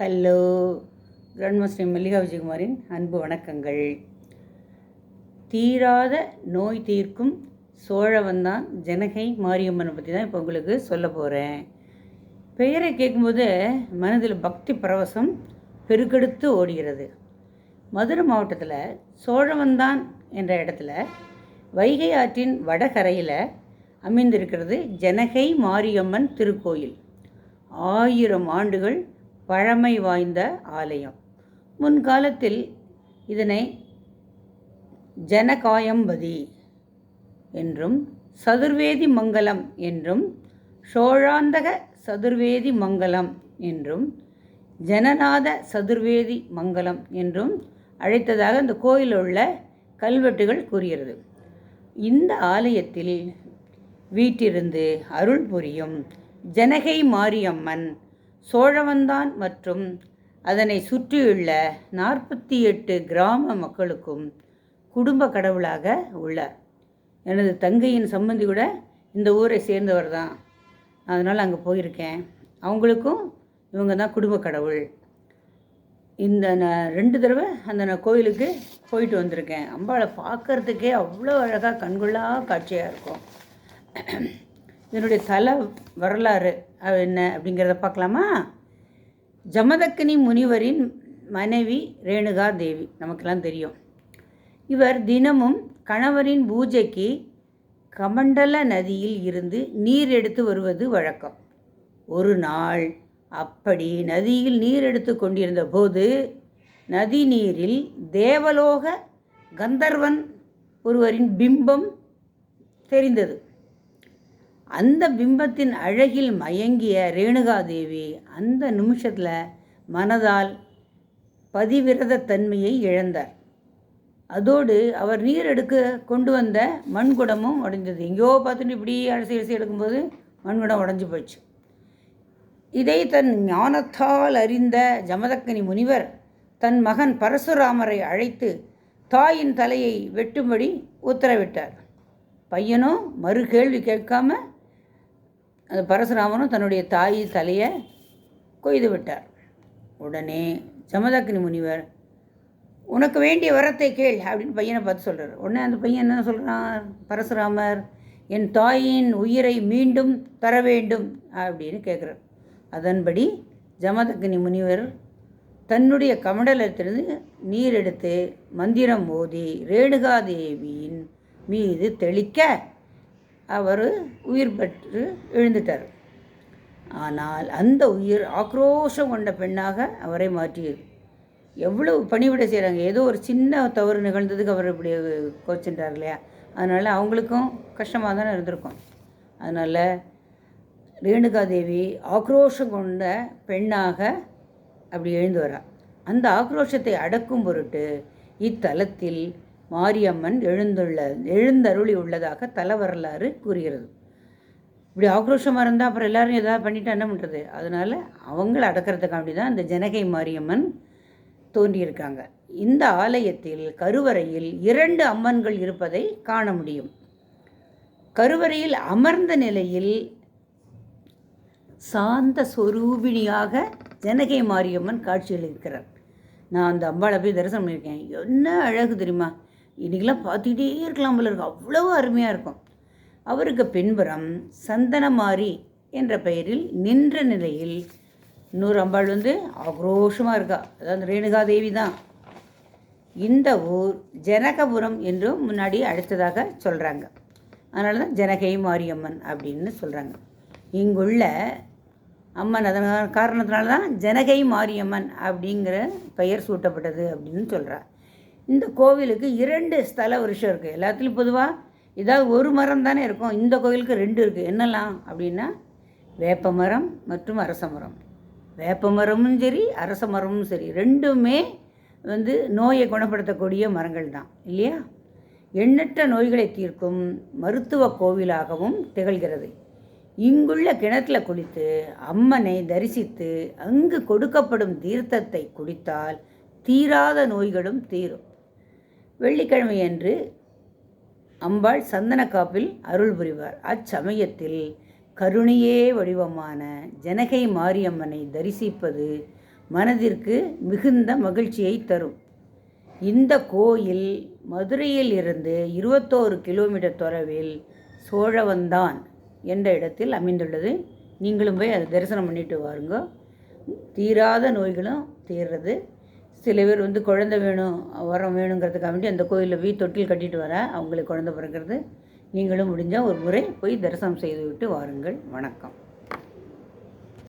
Hello grandmaster Mallika விஜயகுமாரின் அன்பு வணக்கங்கள். தீராத நோய் தீர்க்கும் சோழவந்தான் ஜனகை மாரியம்மனை பற்றி தான் இப்போ உங்களுக்கு சொல்ல போகிறேன் பெயரை கேட்கும்போது மனதில் பக்தி பரவசம் பெருக்கெடுத்து ஓடுகிறது. மதுரை மாவட்டத்தில் சோழவந்தான் என்ற இடத்துல வைகை ஆற்றின் வடகரையில் அமைந்திருக்கிறது ஜனகை மாரியம்மன் திருக்கோயில். ஆயிரம் ஆண்டுகள் பழமை வாய்ந்த ஆலயம். முன்காலத்தில் இதனை ஜனகாயம்பதி என்றும் சதுர்வேதி மங்கலம் என்றும் சோழாந்தக சதுர்வேதி மங்கலம் என்றும் ஜனநாத சதுர்வேதி மங்கலம் என்றும் அழைத்ததாக இந்த கோயிலில் உள்ள கல்வெட்டுகள் கூறுகிறது. இந்த ஆலயத்தில் வீட்டிருந்து அருள் புரியும் ஜனகை மாரியம்மன் சோழவந்தான் மற்றும் அதனை சுற்றியுள்ள நாற்பத்தி எட்டு கிராம மக்களுக்கும் குடும்ப கடவுளாக உள்ளார். எனது தங்கையின் சம்பந்தி கூட இந்த ஊரை சேர்ந்தவர் தான். அதனால் அங்கே போயிருக்கேன். அவங்களுக்கும் இவங்க தான் குடும்ப கடவுள். இந்த நான் ரெண்டு தடவை அந்த நான் கோயிலுக்கு போயிட்டு வந்திருக்கேன். அம்பாளை பார்க்கறதுக்கே அவ்வளோ அழகாக கண்கொள்ளா காட்சியாக இருக்கும். இதனுடைய தல வரலாறு என்ன அப்படிங்கிறத பார்க்கலாமா? ஜமதக்கினி முனிவரின் மனைவி ரேணுகா தேவி. நமக்கெல்லாம் தெரியும். இவர் தினமும் கணவரின் பூஜைக்கு கமண்டல நதியில் இருந்து நீர் எடுத்து வருவது வழக்கம். ஒரு நாள் அப்படி நதியில் நீர் எடுத்து கொண்டிருந்த போது நதி நீரில் தேவலோக கந்தர்வன் ஒருவரின் பிம்பம் தெரிந்தது. அந்த பிம்பத்தின் அழகில் மயங்கிய ரேணுகாதேவி அந்த நிமிஷத்தில் மனதால் பதிவிரத தன்மையை இழந்தார். அதோடு அவர் நீர் எடுக்க கொண்டு வந்த மண்குடமும் உடைஞ்சது எங்கேயோ பார்த்துட்டு இப்படி அரிசி அரிசி எடுக்கும்போது மண்குடம் உடஞ்சி போச்சு. இதை தன் ஞானத்தால் அறிந்த ஜமதக்கனி முனிவர் தன் மகன் பரசுராமரை அழைத்து தாயின் தலையை வெட்டும்படி உத்தரவிட்டார். பையனும் மறு கேள்வி கேட்காம அந்த பரசுராமனும் தன்னுடைய தாய் தலையை கொய்து விட்டார். உடனே ஜமதக்னி முனிவர் உனக்கு வேண்டிய வரத்தை கேள் அப்படின்னு பையனை பார்த்து சொல்கிறார் உடனே அந்த பையன் என்ன சொல்கிறான் பரசுராமர் என் தாயின் உயிரை மீண்டும் தர வேண்டும் அப்படின்னு கேட்குறார் அதன்படி ஜமதக்னி முனிவர் தன்னுடைய கமண்டலத்திலிருந்து நீர் எடுத்து மந்திரம் ஓதி ரேணுகாதேவியின் மீது தெளிக்க அவர் உயிர் பெற்று எழுந்துட்டார். ஆனால் அந்த உயிர் ஆக்ரோஷம் கொண்ட பெண்ணாக அவரை மாற்றியது எவ்வளவு பணிவிட செய்கிறாங்க ஏதோ ஒரு சின்ன தவறு நிகழ்ந்ததுக்கு அவர் இப்படி கோச்சுட்டார் இல்லையா? அதனால் அவங்களுக்கும் கஷ்டமாக தானே இருந்திருக்கும். அதனால் ரேணுகா தேவி ஆக்ரோஷம் கொண்ட பெண்ணாக அப்படி எழுந்து வரா. அந்த ஆக்ரோஷத்தை அடக்கும் பொருட்டு இத்தலத்தில் மாரியம்மன் எழுந்துள்ள எழுந்தருளி உள்ளதாக தல வரலாறு கூறுகிறது. இப்படி ஆக்ரோஷமாக இருந்தால் அப்புறம் எல்லாரும் எதாவது பண்ணிட்டா என்ன பண்ணுறது அதனால் அவங்கள அடக்கிறதுக்காண்டி தான் இந்த ஜனகை மாரியம்மன் தோன்றியிருக்காங்க. இந்த ஆலயத்தில் கருவறையில் இரண்டு அம்மன்கள் இருப்பதை காண முடியும். கருவறையில் அமர்ந்த நிலையில் சாந்த சொரூபிணியாக ஜனகை மாரியம்மன் காட்சியளிக்கிறார். நான் அந்த அம்பாளை போய் தரிசனம் பண்ணியிருக்கேன். என்ன அழகு தெரியுமா? இன்றைக்கெல்லாம் பார்த்துக்கிட்டே இருக்கலாம் போல இருக்கும் அவ்வளோ அருமையாக இருக்கும். அவருக்கு பின்புறம் சந்தனமாரி என்ற பெயரில் நின்ற நிலையில் இன்னொரு அம்பாள் வந்து ஆக்ரோஷமாக இருக்கா. அதாவது ரேணுகா தேவி தான். இந்த ஊர் ஜனகபுரம் என்றும் முன்னாடி அடுத்ததாக சொல்கிறாங்க அதனால தான் ஜனகை மாரியம்மன் அப்படின்னு சொல்கிறாங்க இங்குள்ள அம்மன் அதன் காரணத்தினால தான் ஜனகை மாரியம்மன் அப்படிங்கிற பெயர் சூட்டப்பட்டது அப்படின்னு சொல்கிறார் இந்த கோவிலுக்கு இரண்டு ஸ்தல வருஷம் இருக்குது எல்லாத்துலேயும் பொதுவாக ஏதாவது ஒரு மரம் தானே இருக்கும். இந்த கோவிலுக்கு ரெண்டு இருக்குது என்னெல்லாம்? அப்படின்னா வேப்ப மரம் மற்றும் அரச மரம். வேப்ப மரமும் சரி அரச மரமும் சரி. ரெண்டுமே வந்து நோயை குணப்படுத்தக்கூடிய மரங்கள் தான். இல்லையா? எண்ணற்ற நோய்களை தீர்க்கும் மருத்துவ கோவிலாகவும் திகழ்கிறது. இங்குள்ள கிணத்துல குளித்து அம்மனை தரிசித்து அங்கு கொடுக்கப்படும் தீர்த்தத்தை குடித்தால் தீராத நோய்களும் தீரும். வெள்ளிக்கிழமையன்று அம்பாள் சந்தனக்காப்பில் அருள் புரிவார். அச்சமயத்தில் கருணையே வடிவமான ஜனகை மாரியம்மனை தரிசிப்பது மனதிற்கு மிகுந்த மகிழ்ச்சியை தரும். இந்த கோயில் மதுரையில் இருந்து இருபத்தோரு கிலோமீட்டர் தொலைவில் சோழவந்தான் என்ற இடத்தில் அமைந்துள்ளது. நீங்களும் போய் அதை தரிசனம் பண்ணிட்டு வாருங்க. தீராத நோய்களும் தீர்றது. சில பேர் வந்து குழந்தை வேணும் வரம் வேணுங்கிறதுக்காக வேண்டி அந்த கோயிலில் போய் தொட்டில் கட்டிட்டு வர அவங்களுக்கு குழந்தை பிறக்கிறது. நீங்களும் முடிஞ்சால் ஒரு முறை போய் தரிசனம் செய்துவிட்டு வாருங்கள். வணக்கம்.